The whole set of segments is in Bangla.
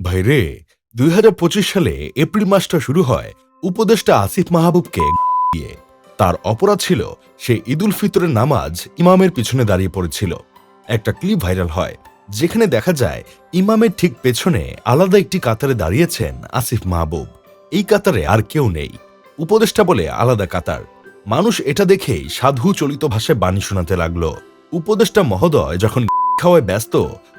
ভাইরে দুই সালে এপ্রিল মাসটা শুরু হয় উপদেষ্টা আসিফ মাহবুবকে দিয়ে তার অপরাধ ছিল সে ঈদুল ফিতরের নামাজ ইমামের পিছনে দাঁড়িয়ে পড়েছিল। একটা ক্লিপ ভাইরাল হয়, যেখানে দেখা যায় ইমামের ঠিক পেছনে আলাদা একটি কাতারে দাঁড়িয়েছেন আসিফ মাহবুব। এই কাতারে আর কেউ নেই। উপদেষ্টা বলে আলাদা কাতার। মানুষ এটা দেখেই সাধু চলিত ভাষায় বাণী শোনাতে লাগল। উপদেষ্টা মহোদয় যখন খাওয়ায় ব্যস্ত,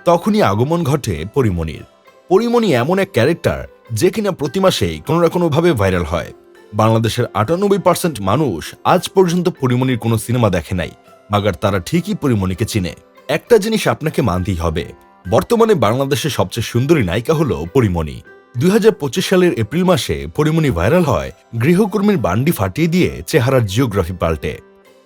তখনই আগমন ঘটে পরিমণির পরিমণি এমন এক ক্যারেক্টার যে কিনা প্রতি মাসেই কোনো না কোনোভাবে ভাইরাল হয়। বাংলাদেশের আটানব্বই পার্সেন্ট মানুষ আজ পর্যন্ত পরিমণির কোনো সিনেমা দেখে নাই, মাগার তারা ঠিকই পরিমণিকে চিনে। একটা জিনিস আপনাকে মানতেই হবে, বর্তমানে বাংলাদেশের সবচেয়ে সুন্দরী নায়িকা হল পরিমণি। দুই হাজার পঁচিশ সালের এপ্রিল মাসে পরিমণি ভাইরাল হয় গৃহকর্মীর বান্ডি ফাটিয়ে দিয়ে চেহারার জিওগ্রাফি পাল্টে।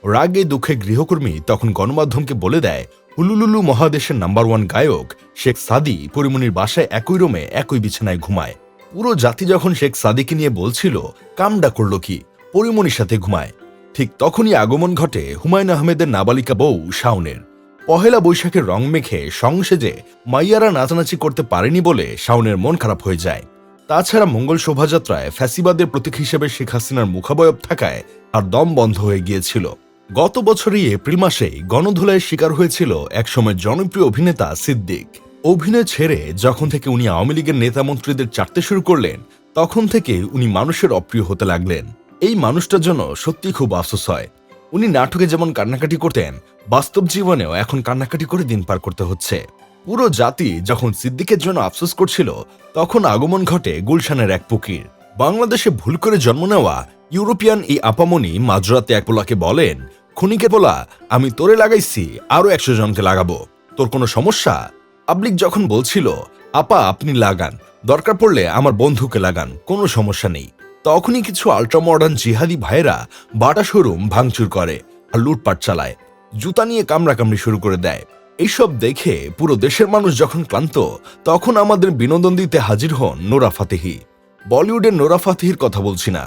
রাগে দুঃখে গৃহকর্মী তখন গণমাধ্যমকে বলে দেয় হুলুলুলু মহাদেশের নাম্বার ওয়ান গায়ক শেখ সাদি পরিমণির বাসায় একই রুমে একই বিছানায় ঘুমায়। পুরো জাতি যখন শেখ সাদিকে নিয়ে বলছিল, কামডা করল কি? পরিমণির সাথে ঘুমায়। ঠিক তখনই আগমন ঘটে হুমায়ুন আহমেদের নাবালিকা বউ শাওনের। পহেলা বৈশাখের রং মেখে সংসেজে মাইয়ারা নাচানাচি করতে পারেনি বলে শাওনের মন খারাপ হয়ে যায়। তাছাড়া মঙ্গল শোভাযাত্রায় ফ্যাসিবাদের প্রতীক হিসেবে শেখ হাসিনার মুখাবয়ব থাকায় আর দম বন্ধ হয়ে গিয়েছিল। গত বছরই এপ্রিল মাসেই গণধুলায় শিকার হয়েছিল একসময় জনপ্রিয় অভিনেতা সিদ্দিক। অভিনয় ছেড়ে যখন থেকে উনি আওয়ামী লীগের নেতা মন্ত্রীদের চাটতে শুরু করলেন, তখন থেকে উনি মানুষের অপ্রিয় হতে লাগলেন। এই মানুষটার জন্য সত্যি খুব আফসোস হয়। উনি নাটকে যেমন কান্নাকাটি করতেন, বাস্তব জীবনেও এখন কান্নাকাটি করে দিন পার করতে হচ্ছে। পুরো জাতি যখন সিদ্দিকের জন্য আফসোস করছিল, তখন আগমন ঘটে গুলশানের এক পুকির। বাংলাদেশে ভুল করে জন্ম নেওয়া ইউরোপিয়ান এই আপামনি মাঝরাতে এক পোলাকে বলেন, খুনিকে পোলা, আমি তোরে লাগাইছি, আরও একশো জনকে লাগাবো। তোর কোনো সমস্যা? পাবলিক যখন বলছিল, আপা, আপনি লাগান। দরকার পড়লে আমার বন্ধুকে লাগান, কোনো সমস্যা নেই। তখনই কিছু আল্ট্রা মডার্ন জিহাদি ভাইয়েরা বাটা শোরুম ভাঙচুর করে আর লুটপাট চালায়, জুতা নিয়ে কামড়াকামড়ি শুরু করে দেয়। এইসব দেখে পুরো দেশের মানুষ যখন ক্লান্ত, তখন আমাদের বিনোদন দিতে হাজির হন নোরা ফাতেহি। বলিউডের নোরা ফাতেহির কথা বলছি না,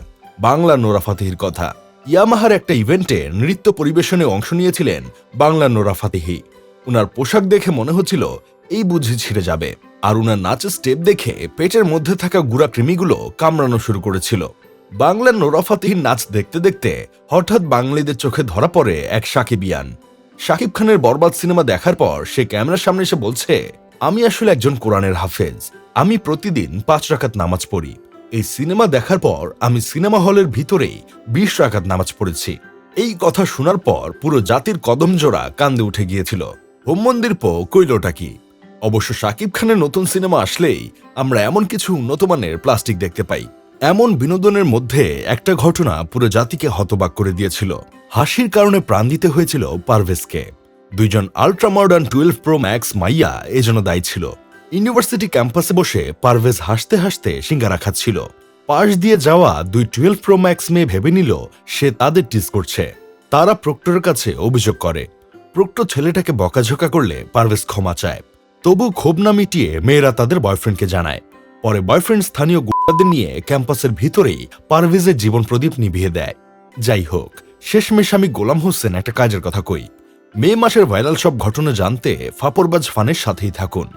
বাংলা নোরা ফাতেহির কথা। ইয়ামাহার একটা ইভেন্টে নৃত্য পরিবেশনে অংশ নিয়েছিলেন বাংলা নোরা ফাতেহি। উনার পোশাক দেখে মনে হচ্ছিল এই বুঝি ছিঁড়ে যাবে। আর উনার নাচের স্টেপ দেখে পেটের মধ্যে থাকা গুড়া কৃমিগুলো কামড়ানো শুরু করেছিল। বাংলার নোরা ফাতেহির নাচ দেখতে দেখতে হঠাৎ বাঙালিদের চোখে ধরা পড়ে এক সাকিবিয়ান শাকিব খানের বরবাদ সিনেমা দেখার পর সে ক্যামেরার সামনে এসে বলছে, আমি আসলে একজন কোরআনের হাফেজ। আমি প্রতিদিন পাঁচ রাকাত নামাজ পড়ি। এই সিনেমা দেখার পর আমি সিনেমা হলের ভিতরেই বিশ রাকাত নামাজ পড়েছি। এই কথা শোনার পর পুরো জাতির কদম জোড়া কান্দে উঠে গিয়েছিল। হোম মন্দির পো, কইলটা কি? অবশ্য শাকিব খানের নতুন সিনেমা আসলেই আমরা এমন কিছু উন্নত মানের প্লাস্টিক দেখতে পাই। এমন বিনোদনের মধ্যে একটা ঘটনা পুরো জাতিকে হতবাক করে দিয়েছিল। হাসির কারণে প্রাণ দিতে হয়েছিল পারভেজকে। দুইজন ultra modern twelve pro max মাইয়া এজন্য দায়ী ছিল। ইউনিভার্সিটি ক্যাম্পাসে বসে পারভেজ হাসতে হাসতে সিঙ্গারা খাচ্ছিল। পাশ দিয়ে যাওয়া দুই টুয়েলভ প্রো ম্যাক্স মেয়ে ভেবে নিল, সে তাদের টিস করছে। তারা প্রক্টরের কাছে অভিযোগ করে। প্রক্ট ছেলেটাকে বকাঝোকা করলে পারভেজ ক্ষমা চায়। তবু ক্ষোভ না মিটিয়ে মেয়েরা তাদের বয়ফ্রেন্ডকে জানায়। পরে বয়ফ্রেন্ড স্থানীয় গুন্ডাদের নিয়ে ক্যাম্পাসের ভিতরেই পারভেজের জীবন প্রদীপ নিভিয়ে দেয়। যাই হোক, শেষমেশ আমি গোলাম হোসেন একটা কাজের কথা কই। মে মাসের ভাইরাল সব ঘটনা জানতে ফাপরবাজ ফানের সাথেই থাকুন।